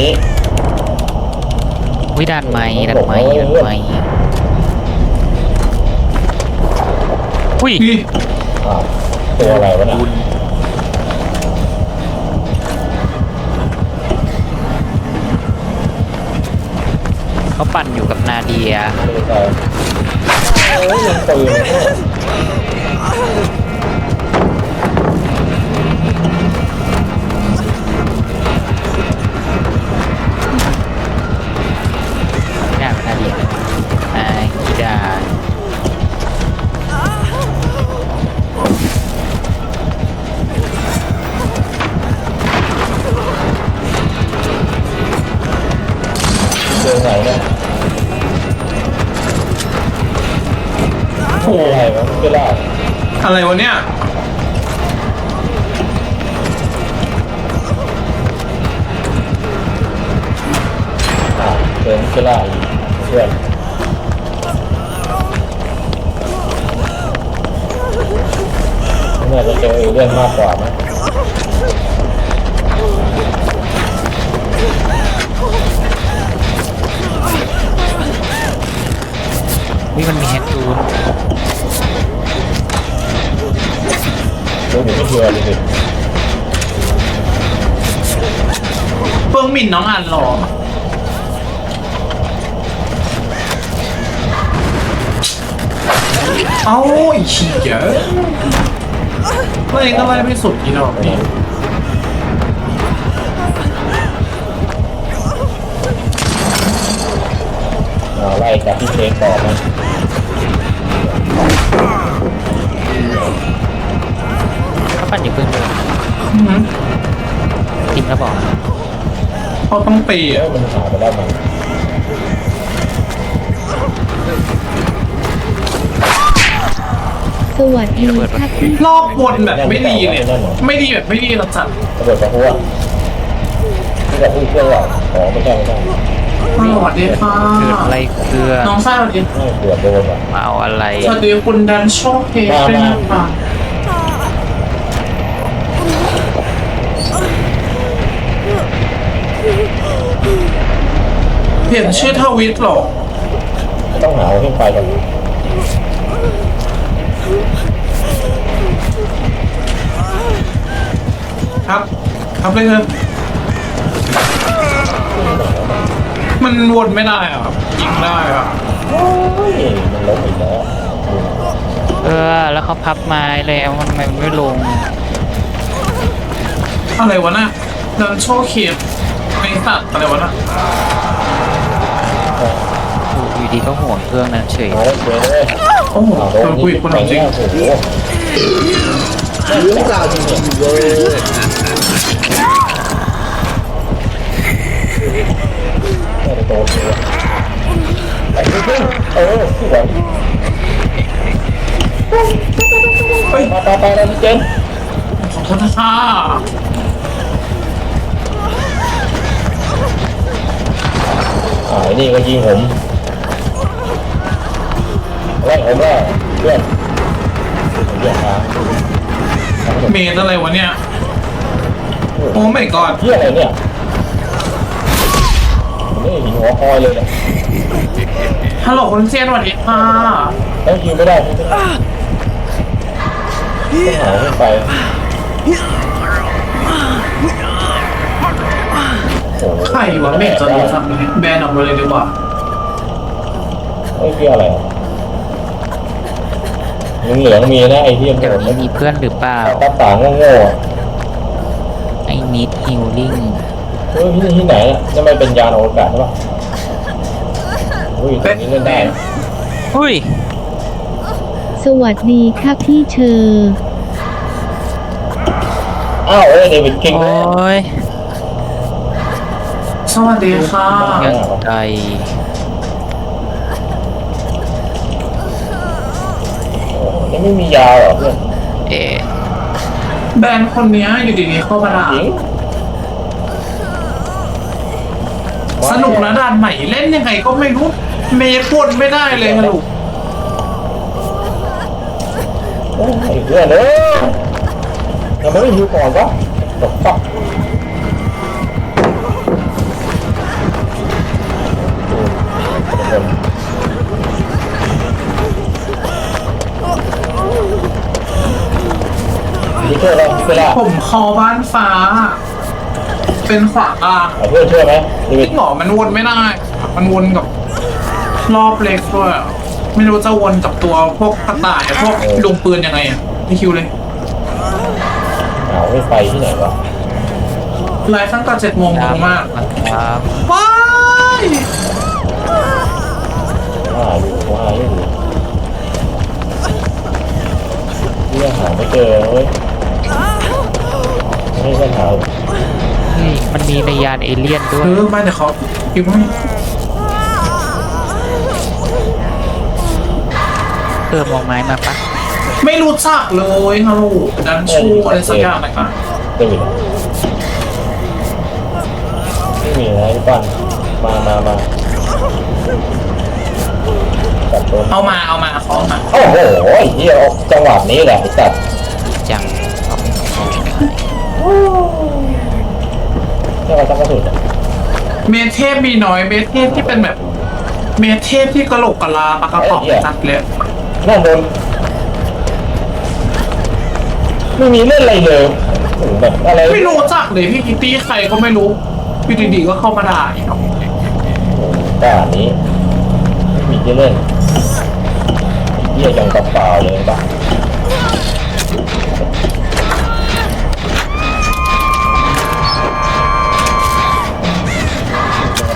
นี้วิดานไม้ดานไม้ดานไม้อุ้ยพี่อ้าวตัวอะไรวะน่ะเขาปั่นอยู่กับนาเดียไม่รู้ใครโอ้ยยิงปืน เจอไม่ได้เพื่อนน่าจะเจอเอเลี่ยนมากกว่ามั้งวิมันมีแฮนด์ตูนดูหนูไม่เชื่อเลยสิเฟิงหมิ่นน้องอ่านหรอ เอ้าไอีขี้เยอะไล่ก็ไล่ไม่สุดอีดอกนี่เอาไล่กับพี่เค้กต่อไหมเขาปั่นอยู่เพื่อนเลยอื้อหือทีมแล้วบอกเขาต้องตีเอ้อะมันหาไปแล้วมัน วัสดีค่ะพี่รอบวนแบบไม่ดีเลยไม่ดีแบบไม่ดีเราจัดระเบิดกระหัวที่กับผู้เชื่อว่าอ๋อไม่ใช่ไม่ใช่สวัสดีค่ะเกิดอะไรเครือน้องทราบดีไม่เกือบโดนอะมาเอาอะไรสวัสดีคุณดันโชคเทปด้วยนะคะเห็นชื่อทวิตเหรอ ต้องหาขึ้นไปก่อน ครับครับเลยเถอะมันวนไม่ได้อะครับยิงได้อะโอ้ยมันล้มอีกแล้วเออ แล้วเขาพับไม้แล้วมันทำไมมันไม่ลง อะไรวะน่ะดันโชคเคปในสัตว์อะไรวะน่ะอยู่ดีก็ห่วงเครื่องนั้นเฉยเอาเจ๊เลยโอ้โหเอาโดนคุยคนไปจริเนี่งยโอ้โหเรื่องราวจริงๆเลย ไม่ได้โตตัวไปขึ้นเออสวยเฮ้ยมาไปไปแล้วเจนขอโทษนะค่ะอ่าไอ้นี่ก็ยิงผมไล่ผมแล้วเพื่อนผมเรียกมาเมนอะไรวะเนี่ย โอ้ไม่กอดเที่ยอะไรเนี่ย ห็นหัวคอยเลยเนี่ยฮัลโหลคุณเซียนสวัสดีค่ะแล้วยิงไม่ได้ต้องหาขึ้นไปโอ้โหใครวะเมนจะรู้สักนี้แบนออกมาเลยดีกว่าไอ้เที่ยอะไรเหลืองๆมีนะไอ้เที่ยเดี๋ยวผมนี้มีเพื่อนหรือเปล่าตาต่างโง่ๆอะไอ้นิดฮิลลิ่งเฮ้ยที่ที่ไหนอะนั่นมันเป็นยานอวกาศใช่ปะ อุ้ยตรงนี้เล่นได้นะอุ้ย สวัสดีค่ะพี่เชอร์อ้าวเอ้ยเดวิดคิงโอ้ยสวัสดีค่ะยังไกลยังไม่มียาเหรอเพื่อนเอ๊ะแบนคนเนี้ยอยู่ดีๆเข้ามาด่าจริงสนุกนะด่านใหม่เล่นยังไงก็ไม่รู้ เมย์พูดไม่ได้เลยลูกไอ้เพื่อนเลยทำไม่ได้ฮิวก่อนวะตกฟักนี่เชื่อแล้วเชื่แล้วผมคอบ้านฟ้า เป็นขวาอะเอาเพื่อนเชื่อไหมชีวิหมอมันวนไม่ได้ มันวนกับ รอบเล็กด้วยอะไม่รู้จะวนกับตัวพวกกระต่ายพวกลุงปืนยังไงอะพี่คิวเลยหาไม่ไฟที่ไหนวะไลฟ์ตั้งแต่เจ็ดโมงตรงมากครับว้ายว่าอยู่ว่าอยู่ที่ยังหาไม่เจอเว้ยไม่มีปัญหาเฮ้ยมันมีในยานเอเลี่ยนด้วเอยอมาเดี๋ยวเขาพิมพ์ให้เพิ่มมองไม้มาปะไม่รู้จักเลยฮัลโหลดันชูอะไรสักอย่างไหนกันเดวิดอะไม่มีนะพี่ปันมามามาจับตัวเอามาเอามาเขาเอามาโอ้โหไอ้เหี้ยจังหวะนี้แหละไอ้สัตว์จังจังหวะตั้งกระสุนอะเมเทพมีน้อยเมเทพที่เป็นแบบ เมเทพที่กระโหลกกะลาปากกระป๋องจัดเลย นั่นโดนไม่มีเล่นอะไรเลยโอ้โหแบบอะไรไม่รู้จักเลยพี่กิตตี้ใครก็ไม่รู้พี่ดีๆก็เข้ามาด่าอีกครับโอ้โหด่านนี้ไม่มีที่เล่นไอ้เหี้ยยังกระเป๋าเลยปะ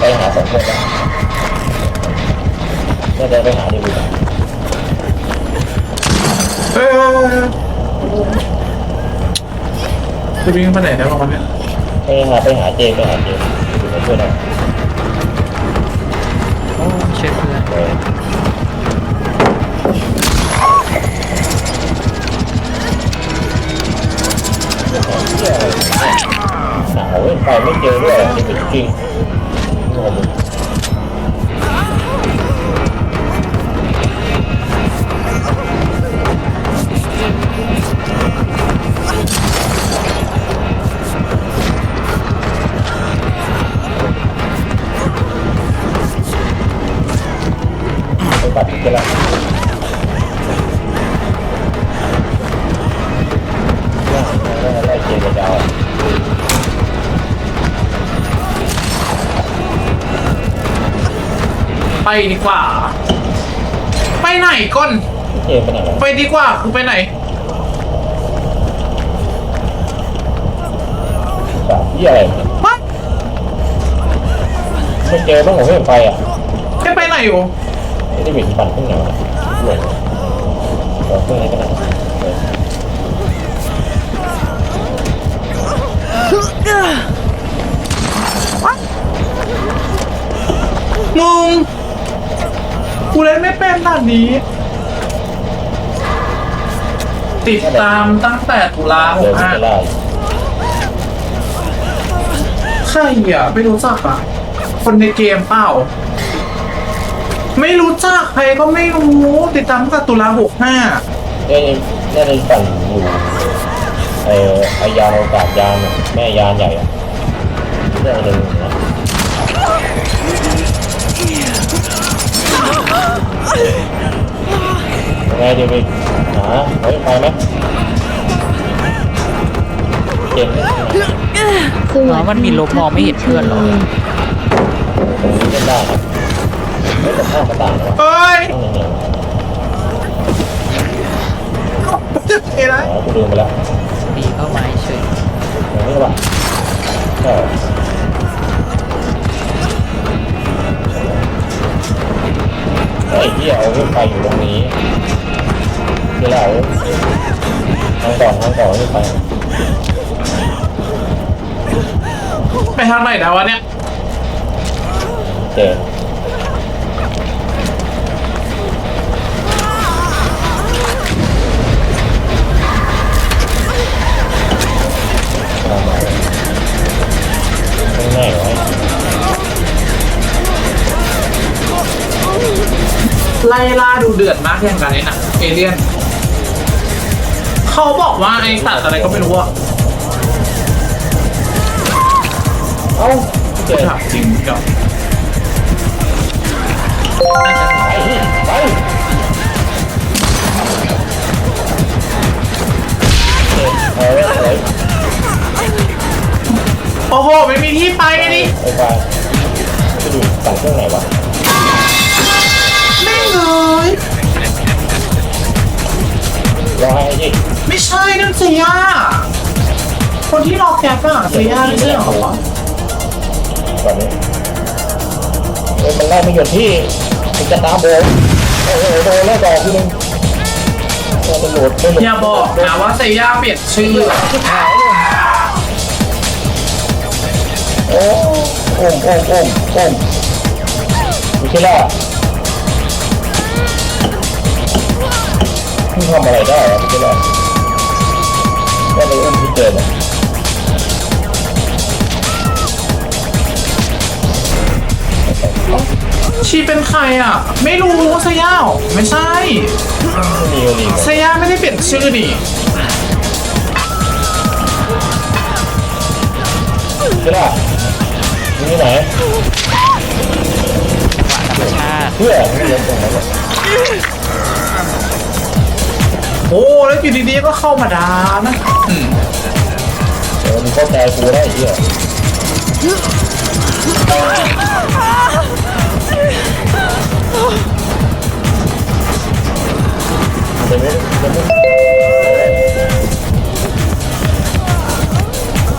ไปหาสองคนนะน่าจะไปหาดีก จะวิ่งไปไหนได้บ้างวันเนี้ยไปหาไปหาเจมส์ไปหาเจมส์อยู่ในเพื่อนเราโอ้ช่วยเพื่อนเออหาเว้ยไปไม่เจอด้วยนี่เป็นจริงงงไป ไปดีกว่า ไปไหนก่อนเกมเป็นอะไรไปดีกว่าคือไปไหนแบบที่อะไรวะไม่เจอบ้างผมไม่ไปอะแค่ไปไหนอยู่ ไม่ได้บิดปั่นขึ้นไหนวะหลงเราขึ้นไหนกันนะ กูเล่นไม่เป็นด่านนี้ ติดตามตั้งแต่ตุลาหเดิกนห้าไม่ได้ใครอะ ไม่รู้จักอะ คนในเกมเปล่า ไม่รู้จักใครก็ไม่รู้ ติดตามตั้งแต่ตุลาหกห้าเนี่ยเนี่ยในปั่นอยู่ไอไอยานอวกาศยานอะแม่ยานใหญ่อะเรื่องหนึ่งนะ ยังไงดีไปหาเฮ้ยไปไหมเกมไม่สวัสมันมีดีลบมองไม่เห็นเพื่อนเหรอตรงนี้เล่นได้นะไม่ต้องข้ามกระต่ายนะเอ้ยต้องเหนียวจะเอไรๆอ๋อกูลืมไปแล้ว ดีเข้าไม้เฉยอย่างนี้ป่ะใช่ ไอ้ที่เอาขึ้นไปอยู่ตรงนี้เดี๋ยวเราทางก่อนทางก่อนขึ้นไปไปทางไหนแล้ววะเนี่ยเจน ไล่ล่าดูเดือดมากอย่างกันไอ้หนังเอเลี่ยนเขาบอกว่าไอสัตว์อะไรก็ไม่รู้อะเอ้าเจนถาจริงเดี๋ยวน่าจะหมดไปไปโอ้โห ไม่มีที่ไปดิไอ้ควายไปดูสั่งเครื่องไหนวะ รอให้ไอ้ที่ไม่ใช่นั่นเสียคนที่รอแก๊ปอะเสียไม่ใช่เหรอก่อนนี้เฮ้ยมันไล่ไม่หยุดที่มันจะตามโบนโอ้โหโดนแล้วดอกทีนึงโดนตำรวจไม่หลุดอย่าบอกนะว่าเสียเปลี่ยนชื่อโอ้โอ้มโอ้มโอ้มโอ้มมีแค่ล่ะ มึงทำอะไรได้อะมีแค่ล่ะก็เลยอุ้มที่เจอเนี่ยชีเป็นใครอะ ไม่รู้เสียเหรอไม่ใช่ไม่มีไม่มีเสียไม่ได้เปลี่ยนชื่อดิใช่ป่ะมึงที่ไหนธรรมชาติเพื่อไม่เรียนตรงนั้นหรอก โอ้แล้วอยู่ดีๆก็เข้ามาด่านะอืมเออมึงเข้าใจกูได้ไอ้เหี้ยเดี๋ยวไม่เดี๋ยวไม่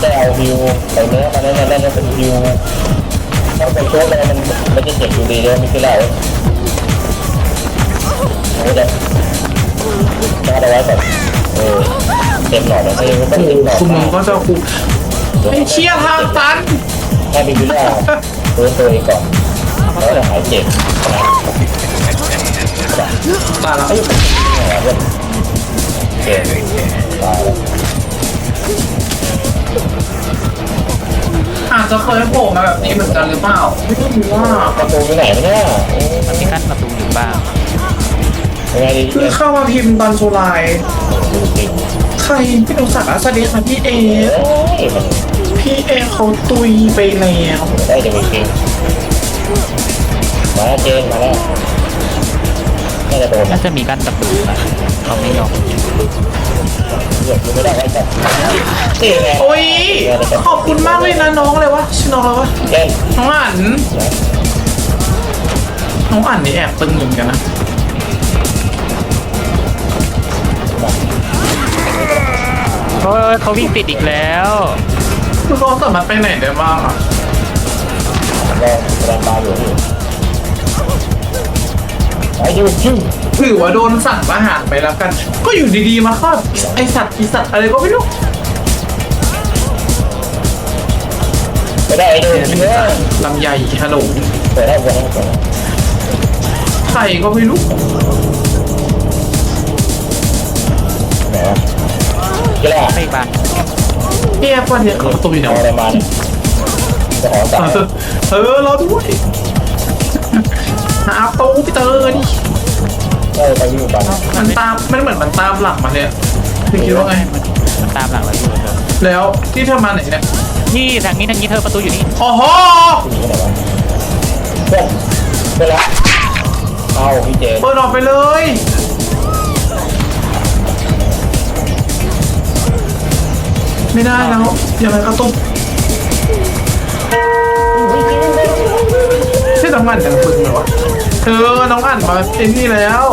ได้เอาฮิวไปเนื้อมาแล้วนั่นนั่นเป็นฮิวถ้าเป็นโชว์แล้วมันมันจะเจ็บอยู่ดีเลยไม่ใช่ไรโอ้ย จะจะเอาไว้ก่อนเออเต็มหลอดแล้วไหม่ต้องเต็มหลอดคุณมึงก็จะคุไอ้เชี่ยทางตันให้บิบิล่าตัวตัวเองก่อนแล้วจะหายเจ็บนะตายละเอ้ยอะไรวะโอเคตายอาจจะเคยโผล่มาแบบนี้เหมือนกันหรือเปล่าไม่รู้ว่าประตูอยู่ไหนเนี่ยมันมีกั้นประตูอยู่บ้างยังไงดี คือเนี่ยเข้ามาพิมพ์ตอนจุลายดูจริงใครพี่ดูสักดิ์อะสวัสดีค่ะพี่เอเอ้ยมันพี่เอเขาตุยไปแล้วได้จะมีจริงมาแล้วเจนมาแล้วน่าจะโดนน่านะจะมีกั้นประตูนะเขาไม่ยอมเลือกไม่ได้ไว้จับนี่ไงโอ้ยขอบคุณมากเลยนะน้องเลยวะชื่อน้องอะไรวะเล่นน้องอั๋นนะน้องอั๋นนี่แอบตึงเหมือนกันนะ เฮ้ยเขาวิ่งติดอีกแล้วคือเขาสามารถไปไหนได้บ้างอะรอแรงบาอยู่นี่ไปอยู่ชิวถือว่าโดนสั่งประหารไปแล้วกัน ก็อยู่ดีๆมาฆ่าไอสัตว์ปีสัตว์อะไรก็ไม่รู้ไม่ได้ไอ้ดูเนื้อลำไยฮัลโหลเปิดได้เปิดได้เปิดได้ใครก็ไม่รู้ กีฬาไม่บางเอ๊ะวันเนี้ยเขาประตูอยู่ไหนอาวะอะไรมาเนี่ยจะขอสั่งเออเออรอด้วยหาประตูพี่เตอร์นี่ได้ไปวิ่งบันมันตามมันเหมือนมันตามหลังมาเนี่ยพี่คิดว่าไงมันตามหลังเราอยู่เลยแล้วที่เธอมาไหนเนี่ยนี่ทางนี้ทางนี้เธอประตูอยู่นี่โอ้โหผู้หญิงคนไหนวเพื่อนเพื่อนละเอาพี่เจเปิดออกไปเลย ไม่ได้แล้วยังไงก็ต้องใช่น้องอันยังฝึกไหมวะเธอน้องอันมาเอ็นนี่แล้ว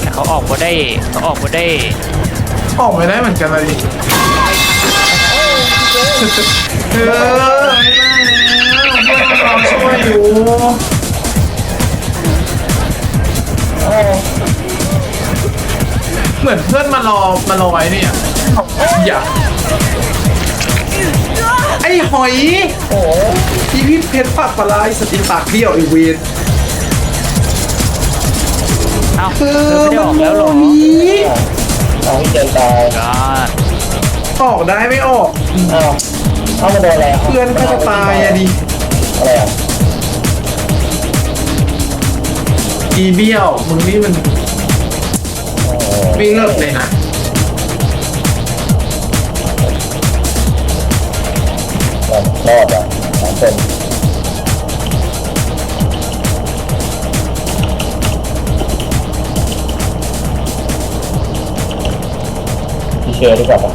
แต่เขาออกมาได้เขาออกมาได้ออกไม่ได้เหมือนกันเลยดิเออไม่ได้แล้วเพื่อนเราช่วยอยู่ เอาเหมือนเพื่อนมารอมารอไว้เนี่ยอย่าไอ้หอยโอ้โหอีพี่เพชรปากปลาไหลสติปากเบี้ยวไอเวนเอ้าเธเธออไม่ได้ออกแล้วเหรอนี้เอาพี่เจนตายก็ออกได้ไม่ออกเอาเอามาโดนอะไระเพื่อนก็จะตายอะดิอะไรอะอีเบี้ยวมึงนี่มันโอ้โห วิ่งเลิกเลยฮะชอบอะสองเต้นพี่เชียร์ดีกว่าปะ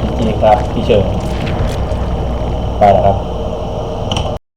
พี่จีครับพี่เชิญไปแล้วครับ